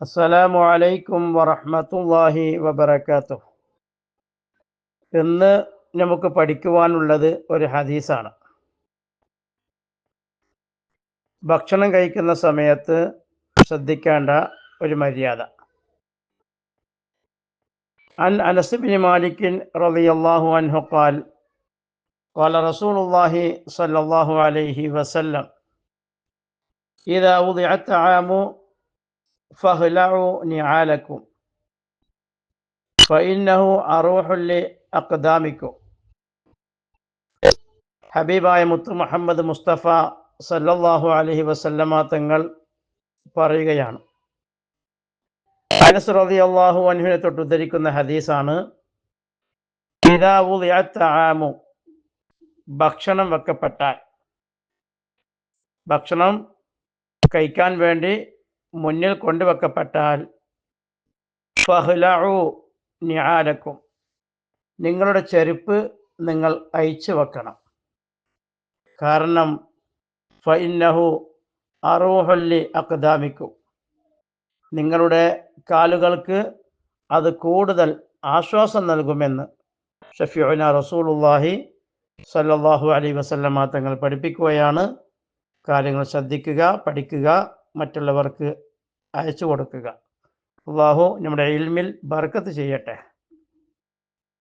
അസ്സലാമു അലൈക്കും വറഹ്മത്തുള്ളാഹി വബറകാതുഹു ഇന്ന് നമുക്ക് പഠിക്കുവാനുള്ളത് ഒരു ഹദീസാണ് ഭക്ഷണം കഴിക്കുന്ന സമയത്ത് ശ്രദ്ധിക്കേണ്ട ഒരു മര്യാദ عن أنس بن مالك رضي الله عنه قال قال رسول الله صلى الله عليه وسلم إذا وضع الطعام ഫഹ്ലഉ നിആലക്കും ഫഇന്നഹു അറൂഹു ലി ഹബീബായ മുത്തു മുഹമ്മദ് മുസ്തഫ സല്ലല്ലാഹു അലൈഹി വസല്ലമ തങ്ങൾ പറയുകയാണ്. അനസ് റതി അള്ളാഹു അൻഹുവിനെ തൊട്ട് ഉദ്ധരിക്കുന്ന ഹദീസാണ് പിതാവു ഭക്ഷണം വെക്കപ്പെട്ടാൽ ഭക്ഷണം കഴിക്കാൻ വേണ്ടി മുന്നിൽ കൊണ്ടുവെക്കപ്പെട്ടാൽ ഫഹ്ലു നിആലക്കും നിങ്ങളുടെ ചെരുപ്പ് നിങ്ങൾ അയച്ചു വെക്കണം. കാരണം ഫഇന്നഹു അറൂഹല്ലി അക്ദാമിക്കും നിങ്ങളുടെ കാലുകൾക്ക് അത് കൂടുതൽ ആശ്വാസം നൽകുമെന്ന് ഷഫിഉന റസൂലുള്ളാഹി സല്ലാഹു അലൈഹി വസല്ലമ തങ്ങൾ പഠിപ്പിക്കുകയാണ്. കാര്യങ്ങൾ ശ്രദ്ധിക്കുക പഠിക്കുക. മറ്റുള്ളവർക്ക് അയച്ചു കൊടുക്കുക. അള്ളാഹു നമ്മുടെ ഇൽമിൽ ബർക്കത്ത് ചെയ്യട്ടെ.